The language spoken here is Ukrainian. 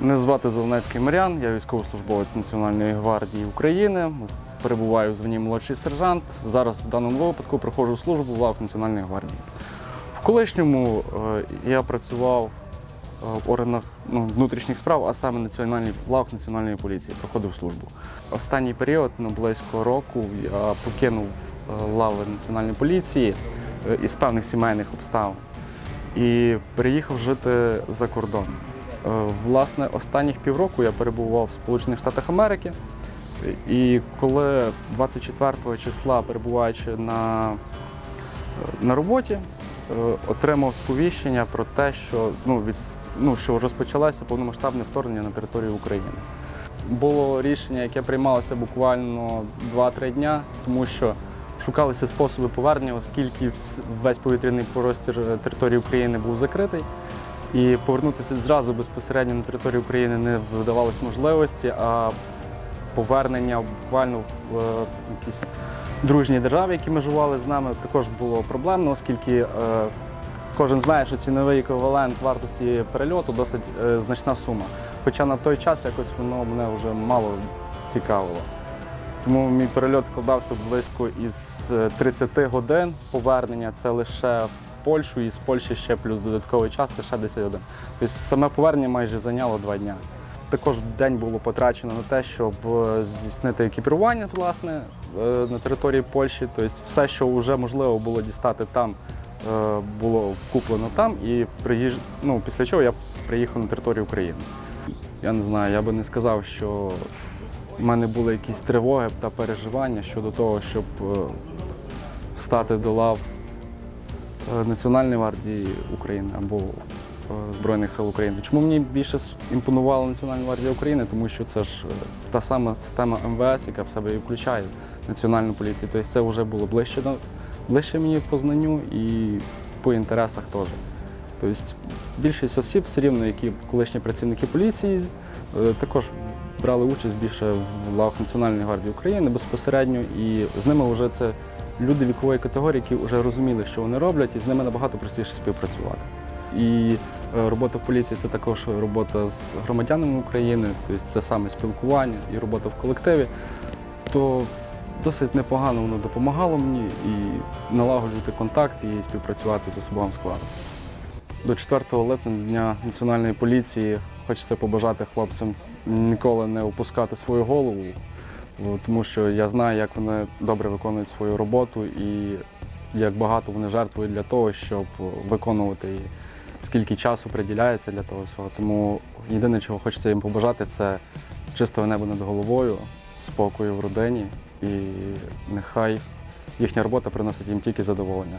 Мене звати Зеленецький Мар'ян, я військовослужбовець Національної гвардії України. Перебуваю в званні молодший сержант. Зараз в даному випадку проходжу службу в лавах Національної гвардії. В колишньому е, я працював е, в органах ну, внутрішніх справ, а саме національний в лавах Національної поліції, проходив службу. Останній період, ну, близько року, я покинув е, лави Національної поліції із певних сімейних обставин і переїхав жити за кордон. Е, Власне, останніх півроку я перебував в Сполучених Штатах Америки. І коли 24 числа, перебуваючи на, на роботі, е, отримав сповіщення про те, що, ну, від, ну, що розпочалося повномасштабне вторгнення на територію України. Було рішення, яке приймалося буквально 2-3 дня, тому що шукалися способи повернення, оскільки весь повітряний простір е, території України був закритий. І повернутися зразу безпосередньо на територію України не вдавалось можливості, а повернення буквально в е, якісь дружні держави, які межували з нами, також було проблемно, оскільки е, кожен знає, що ціновий еквівалент вартості перельоту досить е, значна сума. Хоча на той час якось воно мене вже мало цікавило. Тому мій перельот складався близько із е, 30 годин повернення. Це лише Польщу, і з Польщі ще плюс додатковий час, це ще 10 годин. Тобто саме повернення майже зайняло два дня. Також день було потрачено на те, щоб е, здійснити екіпірування власне, е, на території Польщі. Тобто все, що вже можливо було дістати там, е, було куплено там. І приїж... ну, після чого я приїхав на територію України. Я не знаю, я би не сказав, що в мене були якісь тривоги та переживання щодо того, щоб встати до лав Національної гвардії України або е, Збройних сил України. Чому мені більше імпонувала Національна гвардія України? Тому що це ж е, та сама система МВС, яка в себе і включає національну поліцію. Тобто це вже було ближче ближче мені по знанню і по інтересах теж. Тобто більшість осіб все рівно, які колишні працівники поліції, е, також брали участь більше в лавах Національної гвардії України безпосередньо, і з ними вже це люди вікової категорії, які вже розуміли, що вони роблять, і з ними набагато простіше співпрацювати. І е, робота в поліції це також робота з громадянами України, тобто це саме спілкування і робота в колективі. То досить непогано воно допомагало мені і налагоджувати контакт і співпрацювати з особовим складом. До 4 липня Дня Національної поліції хочеться побажати хлопцям ніколи не опускати свою голову, тому що я знаю, як вони добре виконують свою роботу і як багато вони жертвують для того, щоб виконувати її, скільки часу приділяється для того всього. Тому єдине, чого хочеться їм побажати, це чистого неба над головою, спокою в родині і нехай їхня робота приносить їм тільки задоволення.